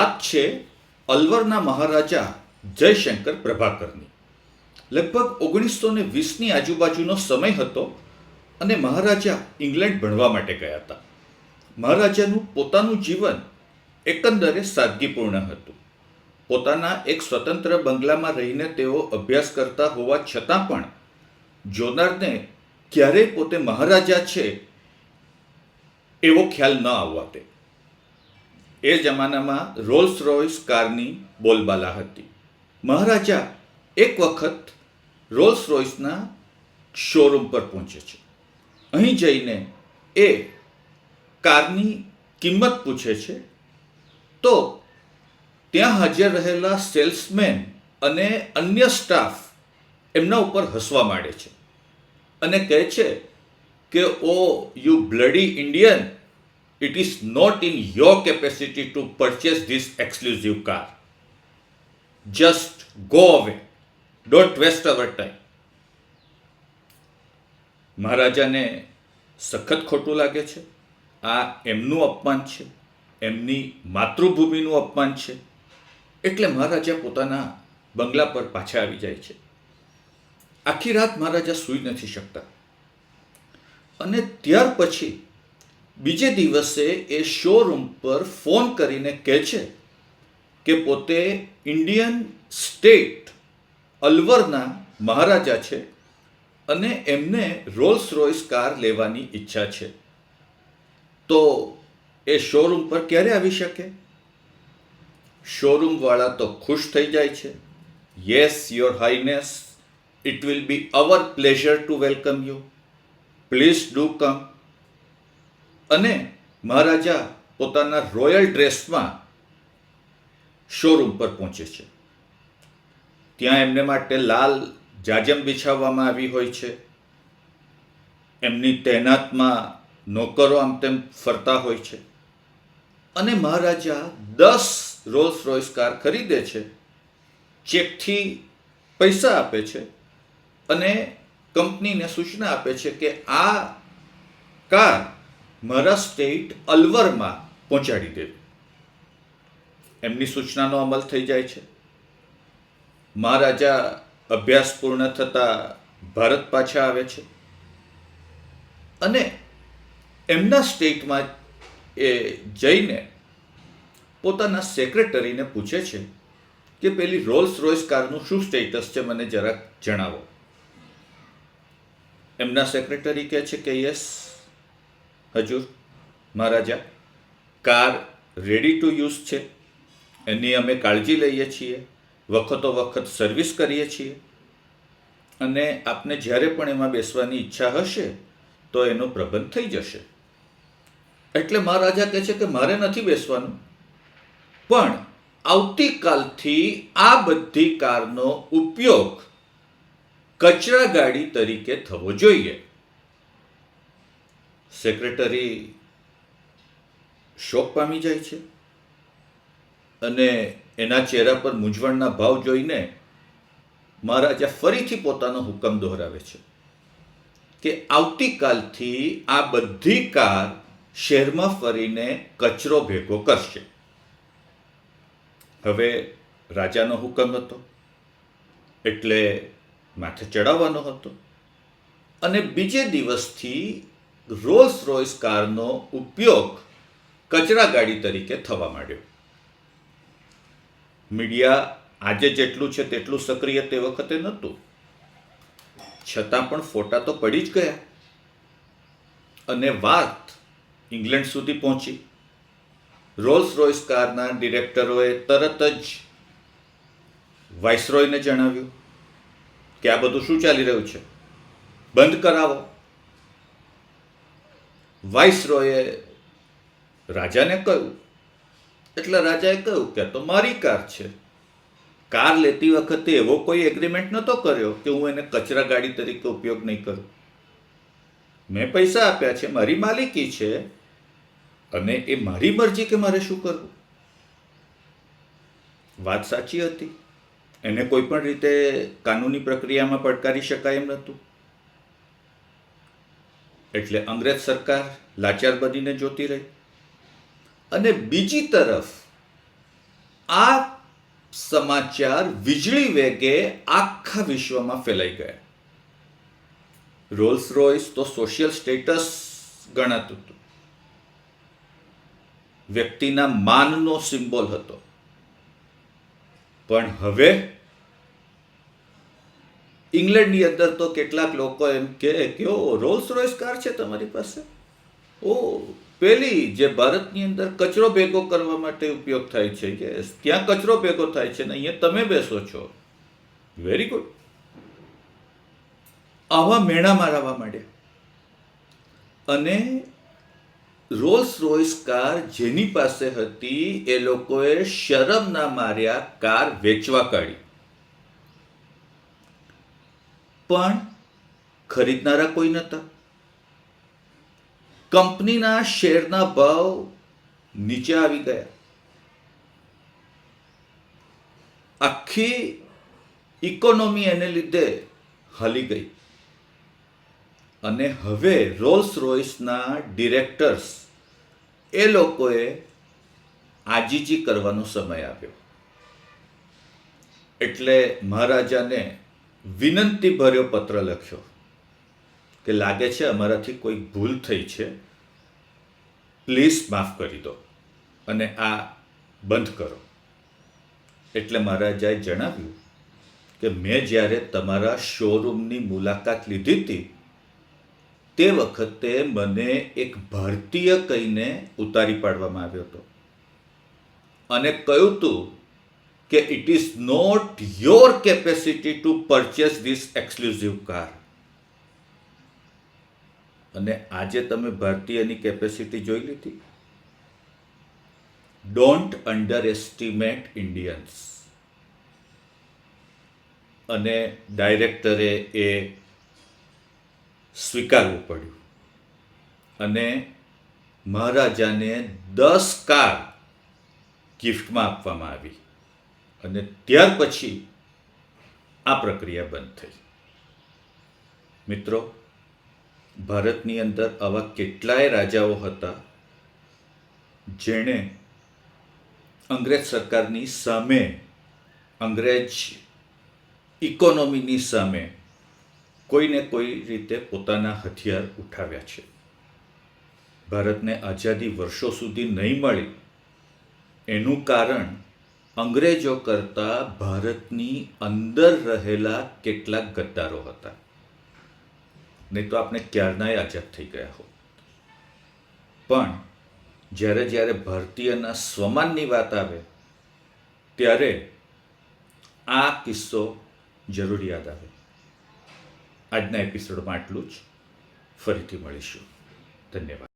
વાત છે અલવરના મહારાજા જયશંકર પ્રભાકરની. લગભગ ઓગણીસો ને વીસની આજુબાજુનો સમય હતો અને મહારાજા ઇંગ્લેન્ડ ભણવા માટે ગયા હતા. મહારાજાનું પોતાનું જીવન એકંદરે સાદગીપૂર્ણ હતું. પોતાના એક સ્વતંત્ર બંગલામાં રહીને તેઓ અભ્યાસ કરતા હોવા છતાં પણ જોનારને ક્યારેય પોતે મહારાજા છે એવો ખ્યાલ ન આવવા દે એ જમાનામાં રોલ્સ રોયસ કારની બોલબાલા હતી. મહારાજા એક વખત રોલ્સ રોયસના શોરૂમ પર પહોંચે છે. અહીં જઈને એ કારની કિંમત પૂછે છે, તો ત્યાં હાજર રહેલા સેલ્સમેન અને અન્ય સ્ટાફ એમના ઉપર હસવા માંડે છે અને કહે છે કે O you bloody Indian it is not in your capacity to purchase this exclusive car just go away don't waste our time મહારાજાને સખત ખોટું લાગે છે. આ એમનું અપમાન છે. એમની માતૃભૂમિનું અપમાન છે. એટલે મહારાજા પોતાના બંગલા પર પાછા આવી જાય છે. આખી રાત મહારાજા સૂઈ નથી શકતા. અને ત્યાર પછી બીજે દિવસે એ શોરૂમ પર ફોન કરીને કહે છે કે પોતે ઇન્ડિયન સ્ટેટ અલવરના મહારાજા છે અને એમને રોલ્સ રોયસ કાર લેવાની ઈચ્છા છે. તો એ શોરૂમ પર ક્યારે આવી શકે? શોરૂમવાળા તો ખુશ થઈ જાય છે. Yes your highness it will be our pleasure to welcome you please do come અને મહારાજા પોતાના રોયલ ડ્રેસમાં શોરૂમ પર પહોંચે છે. ત્યાં એમને માટે લાલ જાજમ બિછાવવામાં આવી હોય છે. એમની તહેનાતમાં નોકરો આમ તેમ ફરતા હોય છે. અને મહારાજા દસ રોલ્સ રોયસ કાર ખરીદે છે. ચેકથી પૈસા આપે છે અને કંપનીને સૂચના આપે છે કે આ કાર મારા સ્ટેટ અલવરમાં પહોંચાડી દેવી એમની સૂચનાનો અમલ થઈ જાય છે. મહારાજા અભ્યાસ પૂર્ણ થતાં ભારત પાછા આવે છે. અને એમના સ્ટેટમાં એ જઈને પોતાના સેક્રેટરીને પૂછે છે કે પેલી રોલ્સ રોયસ કારનું શું સ્ટેટસ છે મને જરાક જણાવો. એમના સેક્રેટરી કહે છે કે yes હજુર, maharaja, car ready to use છે. એની અમે કાળજી લઈએ છીએ, વખતો વખત સર્વિસ કરીએ છીએ. અને આપને જ્યારે પણ એમાં બેસવાની ઈચ્છા હશે, તો એનો પ્રબંધ થઈ જશે. એટલે મહારાજા કહે છે કે મારે નથી બેસવાનું. પણ આવતીકાલથી આ બધી કારનો ઉપયોગ કચરા ગાડી તરીકે થવો જોઈએ. સેક્રેટરી શોક પામી જાય છે અને એના ચહેરા પર મૂંઝવણના ભાવ જોઈને મહારાજા ફરીથી પોતાનો હુકમ દોહરાવે છે કે આવતીકાલથી આ બધી કાર શહેરમાં ફરીને કચરો ભેગો કરશે. હવે રાજાનો હુકમ હતો એટલે માથે ચડાવવાનો હતો અને બીજે દિવસથી રોલ્સ રોયસ કારનો ઉપયોગ કચરા ગાડી તરીકે થવા માંડ્યો. મીડિયા આજે જેટલું છે તેટલું સક્રિય તે વખતે નહોતું. છતાં પણ ફોટા તો પડી જ ગયા. અને વાત ઇંગ્લેન્ડ સુધી પહોંચી. રોલ્સ રોયસ કારના ડિરેક્ટરોએ તરત જ વાઇસરોયને જણાવ્યું કે આ બધું શું ચાલી રહ્યું છે? બંધ કરાવો. વાઇસરોયે રાજાને કહ્યું. એટલે રાજાએ કહ્યું કે તો મારી કાર છે. કાર લેતી વખતે એવો કોઈ એગ્રીમેન્ટ નહોતો કર્યો કે હું એને કચરા ગાડી તરીકે ઉપયોગ નહીં કરું. મેં પૈસા આપ્યા છે, મારી માલિકી છે અને એ મારી મરજી કે મારે શું કરવું? વાત સાચી હતી. એને કોઈ પણ રીતે કાનૂની પ્રક્રિયામાં પડકારી શકાય એમ નહોતું. એટલે અંગ્રેજ સરકાર લાચાર બનીને જોતી રહી. અને બીજી તરફ આ સમાચાર વીજળી વેગે આખા વિશ્વમાં ફેલાઈ ગયા. રોલ્સ રોયસ તો સોશિયલ સ્ટેટસ ગણાતું હતું. વ્યક્તિના માનનો સિમ્બોલ હતો. પણ હવે ઇંગ્લેન્ડની અંદર તો કેટલાક લોકો એમ કહે કે, ઓ રોલ્સ રોયસ કાર છે તમારી પાસે? ઓ, પેલી જે ભારતની અંદર કચરો ભેગો કરવા માટે ઉપયોગ થાય છે કે, ત્યાં કચરો ભેગો થાય છે ને અહીંયા તમે બેસો છો. વેરી ગુડ આવા મેણા મારવા માંડ્યા. અને રોલ્સ રોયસ કાર જેની પાસે હતી એ લોકોએ શરમ ના માર્યા કાર વેચવા કાઢી. પણ ખરીદનારા કોઈ નહોતા. કંપનીના શેરના ભાવ નીચે આવી ગયા. આખી ઇકોનોમી એને લીધે હલી ગઈ. અને હવે રોલ્સ રોયસના ડિરેક્ટર્સ એ લોકોએ આજીજી કરવાનો સમય આવ્યો એટલે મહારાજાને વિનંતી ભર્યો પત્ર લખ્યો કે લાગે છે અમારાથી કોઈ ભૂલ થઈ છે, પ્લીઝ માફ કરી દો અને આ બંધ કરો. એટલે મહારાજાએ જણાવ્યું કે મેં જ્યારે તમારા શોરૂમની મુલાકાત લીધી હતી, તે વખતે મને એક ભારતીય કહીને ઉતારી પાડવામાં આવ્યો હતો. અને કહ્યું હતું કે it is not your capacity to purchase this exclusive car અને આજે તમે ભારતીયની કેપેસિટી જોઈ લીધી? ડોન્ટ અંડર એસ્ટિમેટ ઇન્ડિયન્સ અને ડાયરેક્ટરે એ સ્વીકારવું પડ્યું. અને મહારાજાને દસ કાર ગિફ્ટમાં આપવામાં આવી. અને ત્યાર પછી આ પ્રક્રિયા બંધ થઈ. મિત્રો, ભારતની અંદર આવા કેટલાય રાજાઓ હતા જેણે અંગ્રેજ સરકારની સામે, અંગ્રેજ ઇકોનોમીની સામે કોઈને કોઈ રીતે પોતાના હથિયાર ઉઠાવ્યા છે. ભારતને આઝાદી વર્ષો સુધી નહીં મળી. એનું કારણ અંગ્રેજો કરતાં ભારતની અંદર રહેલા કેટલાક ગદ્દારો હતા. નહીં તો આપણે ક્યારનાય આઝાદ થઈ ગયા હોત. પણ જ્યારે જ્યારે ભારતીયના સ્વમાનની વાત આવે, ત્યારે આ કિસ્સો જરૂર યાદ આવે. આજના એપિસોડમાં આટલું જ. ફરીથી મળીશું. ધન્યવાદ.